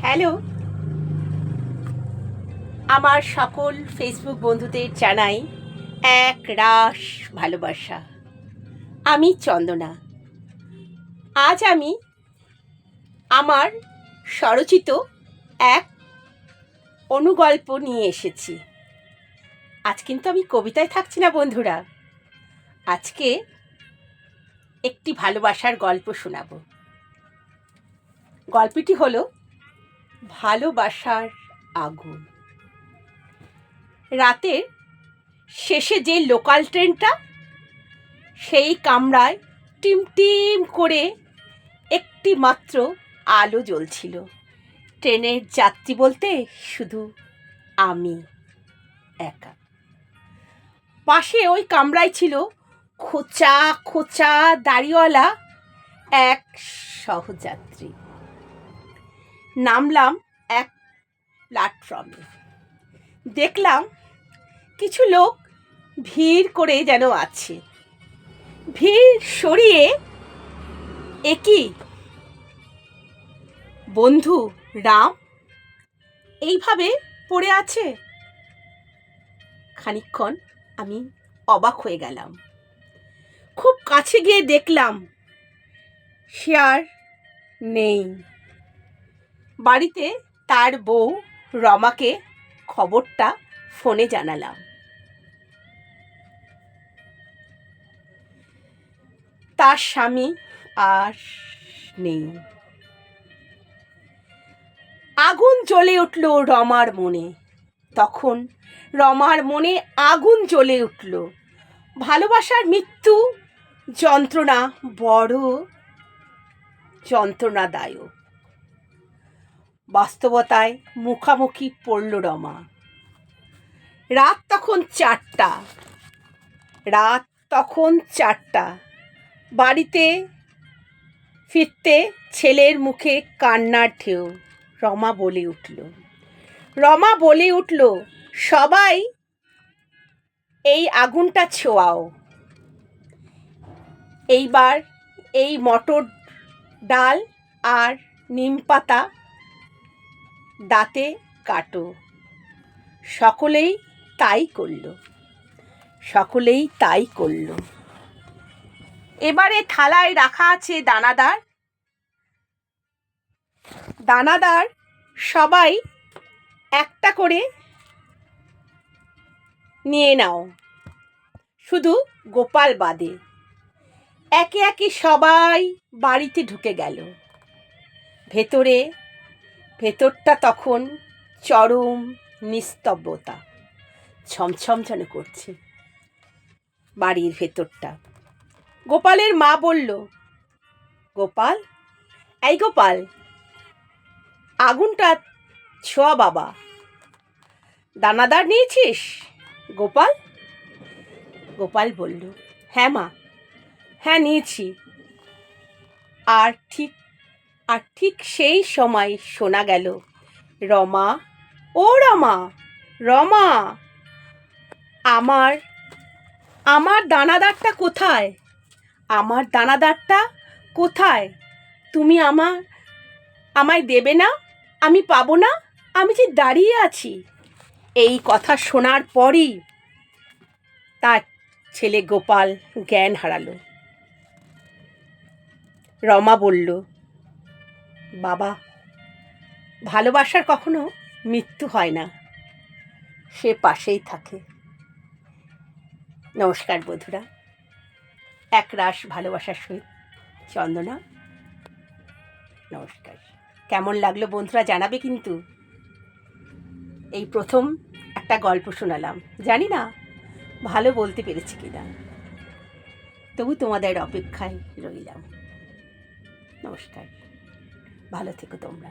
Hello. আমার সকল Facebook বন্ধুদের জানাই এক রাস ভালোবাসা। আমি চন্দনা। আজ আমি আমার স্বরচিত এক অনুগল্প নিয়ে এসেছি। আজ কিন্তু আমি কবিতায় থাকছি না বন্ধুরা। আজকে একটি ভালোবাসার গল্প শোনাব। গল্পটি হলো ভালোবাসার আগুন। রাতের শেষে যে লোকাল ট্রেনটা, সেই কামরায় টিম টিম করে একটি মাত্র আলো জ্বলছিল। ট্রেনের যাত্রী বলতে শুধু আমি একা। পাশে ওই কামরায় ছিল খোঁচা খোঁচা দাড়িওয়ালা এক সহযাত্রী। নামলাম এক প্ল্যাটফর্মে দেখলাম কিছু লোক ভিড় করে যেন আছে। ভিড় সরিয়ে একই বন্ধু রাম, এইভাবে পড়ে আছে? খানিকক্ষণ আমি অবাক হয়ে গেলাম। খুব কাছে গিয়ে দেখলাম, সে আর নেই। বাড়িতে তার বউ রমাকে খবরটা ফোনে জানালাম। তার স্বামী আর নেই। আগুন জ্বলে উঠল রমার মনে। তখন রমার মনে আগুন জ্বলে উঠল। ভালোবাসার মৃত্যু যন্ত্রণা বড় যন্ত্রণাদায়ক। বাস্তবতায় মুখামুখি পড়ল রমা। রাত তখন চারটা। রাত তখন চারটা। বাড়িতে ফিরতে ছেলের মুখে কান্নার ঢেউ, রমা বলে উঠল। রমা বলে উঠল, সবাই এই আগুনটা ছোঁয়াও। এইবার এই মটর ডাল আর নিম পাতা দাঁতে কাটো। সকলেই তাই করল। সকলেই তাই করল। এবারে থালায় রাখা আছে দানাদার। দানাদার সবাই একটা করে নিয়ে নাও। শুধু গোপাল বাদে। একে একে সবাই বাড়িতে ঢুকে গেল। ভেতরে ভেতরটা তখন চরম নিস্তব্ধতা। ছমছম যেন করছে বাড়ির ভেতরটা। গোপালের মা বলল, গোপাল, এই গোপাল, আগুনটা ছোঁয়া বাবা। দানাদার নিয়েছিস, গোপাল? গোপাল বলল হ্যাঁ মা হ্যাঁ নিয়েছি। আর ঠিক আর ঠিক সেই সময় শোনা গেল, রমা, ও রমা রমা, আমার আমার দানাদারটা কোথায়? আমার দানাদারটা কোথায়? তুমি আমার, আমায় দেবে না? আমি পাবো না? আমি যে দাঁড়িয়ে আছি। এই কথা শোনার পরই তার ছেলে গোপাল জ্ঞান হারালো। রমা বলল বাবা, ভালোবাসার কখনো মৃত্যু হয় না। সে পাশেই থাকে। নমস্কার বধুরা এক রাস ভালোবাসার সহিত চন্দনা। নমস্কার। কেমন লাগল বন্ধুরা জানাবে কিন্তু। এই প্রথম একটা গল্প শোনালাম। জানি না, ভালো বলতে পেরেছি কিনা। তবু তোমাদের অপেক্ষায় রইলাম। নমস্কার। ভালো থেকো তোমরা।